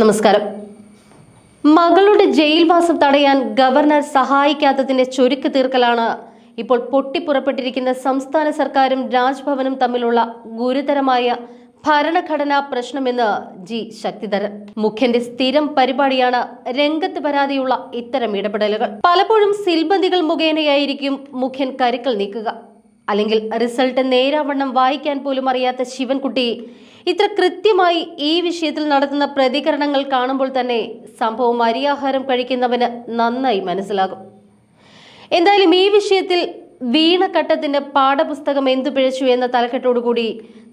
നമസ്കാരം. മകളുടെ ജയിൽവാസം തടയാൻ ഗവർണർ സഹായിക്കാത്തതിന്റെ ചുരുക്ക് തീർക്കലാണ് ഇപ്പോൾ പൊട്ടിപ്പുറപ്പെട്ടിരിക്കുന്ന സംസ്ഥാന സർക്കാരും രാജ്ഭവനും തമ്മിലുള്ള ഗുരുതരമായ ഭരണഘടനാ പ്രശ്നമെന്ന് ജി. ശക്തിധരൻ. മുഖ്യന്റെ സ്ഥിരം പരിപാടിയാണ് രംഗത്ത് വരാതെയുള്ള ഇത്തരം ഇടപെടലുകൾ. പലപ്പോഴും സിൽബന്ദികൾ മുഖേനയായിരിക്കും മുഖ്യൻ കരുക്കൾ നീക്കുക. അല്ലെങ്കിൽ റിസൾട്ട് നേരാവണ്ണം വായിക്കാൻ പോലും അറിയാത്ത ശിവൻകുട്ടി ഇത്ര കൃത്യമായി ഈ വിഷയത്തിൽ നടത്തുന്ന പ്രതികരണങ്ങൾ കാണുമ്പോൾ തന്നെ സംഭവം അരിയാഹാരം കഴിക്കുന്നവന് നന്നായി മനസ്സിലാകും. എന്തായാലും ഈ വിഷയത്തിൽ വീണഘട്ടത്തിന്റെ പാഠപുസ്തകം എന്തു പിഴച്ചു എന്ന തലക്കെട്ടോടുകൂടി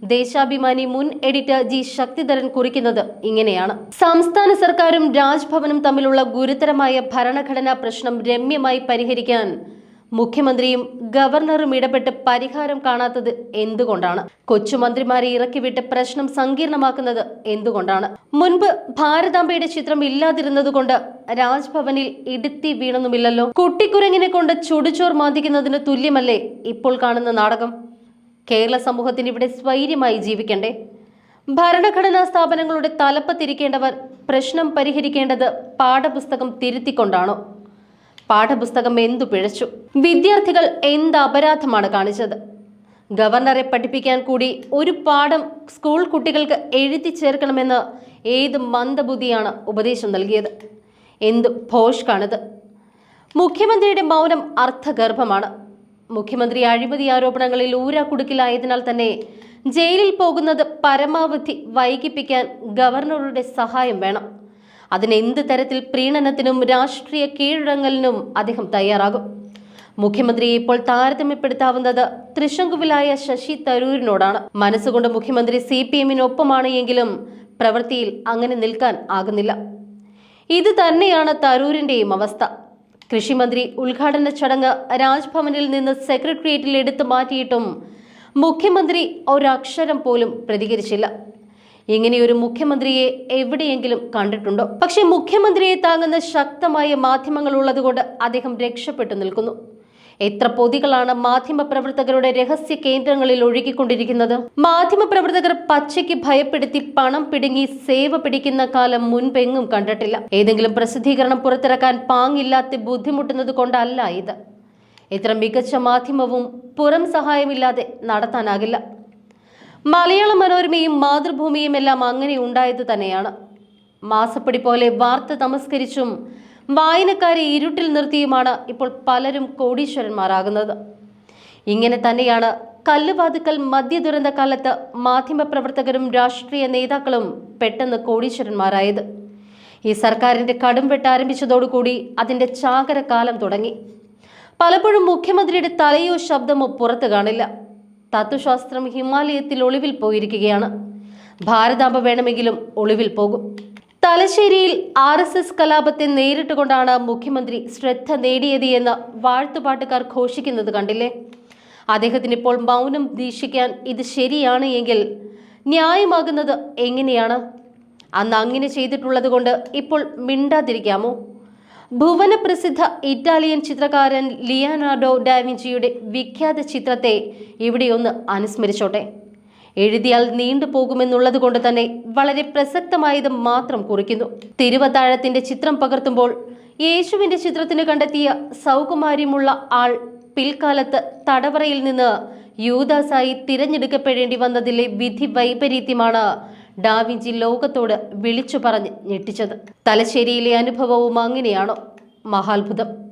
ദേശാഭിമാനി മുൻ എഡിറ്റർ ജി ശക്തിധരൻ കുറിക്കുന്നത് ഇങ്ങനെയാണ്. സംസ്ഥാന സർക്കാരും രാജ്ഭവനും തമ്മിലുള്ള ഗുരുതരമായ ഭരണഘടനാ പ്രശ്നം രമ്യമായി പരിഹരിക്കാൻ മുഖ്യമന്ത്രിയും ഗവർണറും ഇടപെട്ട് പരിഹാരം കാണാത്തത് എന്തുകൊണ്ടാണ്? കൊച്ചുമന്ത്രിമാരെ ഇറക്കിവിട്ട് പ്രശ്നം സങ്കീർണമാക്കുന്നത് എന്തുകൊണ്ടാണ്? മുൻപ് ഭാരതാംബയുടെ ചിത്രം ഇല്ലാതിരുന്നതുകൊണ്ട് രാജ്ഭവനിൽ ഇടുത്തി വീണൊന്നുമില്ലല്ലോ? കുട്ടിക്കുരങ്ങിനെ കൊണ്ട് ചുടുചോർ മാന്തിക്കുന്നതിന് തുല്യമല്ലേ ഇപ്പോൾ കാണുന്ന നാടകം? കേരള സമൂഹത്തിന് ഇവിടെ സ്വൈര്യമായി ജീവിക്കണ്ടേ? ഭരണഘടനാ സ്ഥാപനങ്ങളുടെ തലപ്പത്തിരിക്കേണ്ടവർ പ്രശ്നം പരിഹരിക്കേണ്ടത് പാഠപുസ്തകം തിരുത്തിക്കൊണ്ടാണോ? പാഠപുസ്തകം എന്തു പിഴച്ചു? വിദ്യാർത്ഥികൾ എന്ത് അപരാധമാണ് കാണിച്ചത്? ഗവർണറെ പഠിപ്പിക്കാൻ കൂടി ഒരു പാഠം സ്കൂൾ കുട്ടികൾക്ക് എഴുതി ചേർക്കണമെന്ന് ഏത് മന്ദബുദ്ധിയാണ് ഉപദേശം നൽകിയത്? എന്ത് ഭോഷ്കാണിത്? മുഖ്യമന്ത്രിയുടെ മൗനം അർത്ഥഗർഭമാണ്. മുഖ്യമന്ത്രി അഴിമതി ആരോപണങ്ങളിൽ ഊരാക്കുടുക്കിലായതിനാൽ തന്നെ ജയിലിൽ പോകുന്നത് പരമാവധി വൈകിപ്പിക്കാൻ ഗവർണറുടെ സഹായം വേണം. അതിന് എന്ത് തരത്തിൽ പ്രീണനത്തിനും രാഷ്ട്രീയ കീഴടങ്ങലിനും അദ്ദേഹം തയ്യാറാകും. മുഖ്യമന്ത്രിയെ ഇപ്പോൾ താരതമ്യപ്പെടുത്താവുന്നത് തൃശങ്കുവിലായ ശശി തരൂരിനോടാണ്. മനസ്സുകൊണ്ട് മുഖ്യമന്ത്രി സി പി എമ്മിനൊപ്പമാണ് എങ്കിലും പ്രവൃത്തിയിൽ അങ്ങനെ നിൽക്കാൻ ആകുന്നില്ല. ഇത് തന്നെയാണ് തരൂരിന്റെയും അവസ്ഥ. കൃഷിമന്ത്രി ഉദ്ഘാടന ചടങ്ങ് രാജ്ഭവനിൽ നിന്ന് സെക്രട്ടേറിയറ്റിൽ എടുത്തു മാറ്റിയിട്ടും മുഖ്യമന്ത്രി ഒരക്ഷരം പോലും പ്രതികരിച്ചില്ല. ഇങ്ങനെയൊരു മുഖ്യമന്ത്രിയെ എവിടെയെങ്കിലും കണ്ടിട്ടുണ്ടോ? പക്ഷെ മുഖ്യമന്ത്രിയെ താങ്ങുന്ന ശക്തമായ മാധ്യമങ്ങൾ ഉള്ളതുകൊണ്ട് അദ്ദേഹം രക്ഷപ്പെട്ടു നിൽക്കുന്നു. എത്ര പൊതികളാണ് മാധ്യമപ്രവർത്തകരുടെ രഹസ്യ കേന്ദ്രങ്ങളിൽ ഒഴുകിക്കൊണ്ടിരിക്കുന്നത്? മാധ്യമപ്രവർത്തകർ പച്ചയ്ക്ക് ഭയപ്പെടുത്തി പണം പിടുങ്ങി സേവ പിടിക്കുന്ന കാലം മുൻപെങ്ങും കണ്ടിട്ടില്ല. ഏതെങ്കിലും പ്രസിദ്ധീകരണം പുറത്തിറക്കാൻ പാങ്ങില്ലാത്ത ബുദ്ധിമുട്ടുന്നത് കൊണ്ടല്ല ഇത്. ഇത്ര മികച്ച മാധ്യമവും പുറം സഹായമില്ലാതെ നടത്താനാകില്ല. മലയാള മനോരമയും മാതൃഭൂമിയും എല്ലാം അങ്ങനെ ഉണ്ടായത് തന്നെയാണ്. മാസപ്പടി പോലെ വാർത്ത തമസ്കരിച്ചും വായനക്കാരെ ഇരുട്ടിൽ നിർത്തിയുമാണ് ഇപ്പോൾ പലരും കോടീശ്വരന്മാരാകുന്നത്. ഇങ്ങനെ തന്നെയാണ് കല്ലുവാതുക്കൽ മദ്യ ദുരന്ത കാലത്ത് മാധ്യമപ്രവർത്തകരും രാഷ്ട്രീയ നേതാക്കളും പെട്ടെന്ന് കോടീശ്വരന്മാരായത്. ഈ സർക്കാരിന്റെ കടും വെട്ടാരംഭിച്ചതോടുകൂടി അതിന്റെ ചാകരകാലം തുടങ്ങി. പലപ്പോഴും മുഖ്യമന്ത്രിയുടെ തലയോ ശബ്ദമോ പുറത്തു കാണില്ല. തത്വശാസ്ത്രം ഹിമാലയത്തിൽ ഒളിവിൽ പോയിരിക്കുകയാണ്. ഭാരതാംബ വേണമെങ്കിലും ഒളിവിൽ പോകും. തലശ്ശേരിയിൽ ആർ എസ് എസ് കലാപത്തെ നേരിട്ടുകൊണ്ടാണ് മുഖ്യമന്ത്രി ശ്രദ്ധ നേടിയത് എന്ന് വാഴ്ത്തുപാട്ടുകാർ ഘോഷിക്കുന്നത് കണ്ടില്ലേ? അദ്ദേഹത്തിന് ഇപ്പോൾ മൗനം ദീക്ഷിക്കാൻ ഇത് ശരിയാണ് എങ്കിൽ ന്യായമാകുന്നത് എങ്ങനെയാണ്? അന്ന് അങ്ങനെ ചെയ്തിട്ടുള്ളത് കൊണ്ട് ഇപ്പോൾ മിണ്ടാതിരിക്കാമോ? ഭുവന പ്രസിദ്ധ ഇറ്റാലിയൻ ചിത്രകാരൻ ലിയാനാർഡോ ഡാവിഞ്ചിയുടെ വിഖ്യാത ചിത്രത്തെ ഇവിടെയൊന്ന് അനുസ്മരിച്ചോട്ടെ. എഴുതിയാൽ നീണ്ടു പോകുമെന്നുള്ളത് കൊണ്ട് തന്നെ വളരെ പ്രസക്തമായത് മാത്രം കുറിക്കുന്നു. തിരുവത്താഴത്തിന്റെ ചിത്രം പകർത്തുമ്പോൾ യേശുവിന്റെ ചിത്രത്തിന് കണ്ടെത്തിയ സൗകുമാര്യമുള്ള ആൾ പിൽക്കാലത്ത് തടവറയിൽ നിന്ന് യൂദാസായി തിരഞ്ഞെടുക്കപ്പെടേണ്ടി വന്നതിലെ വിധി വൈപരീത്യമാണ് ഡാവിഞ്ചി ലോകത്തോട് വിളിച്ചു പറഞ്ഞ് ഞെട്ടിച്ചത്. തലശ്ശേരിയിലെ അനുഭവവും അങ്ങനെയാണോ? മഹാത്ഭുതം.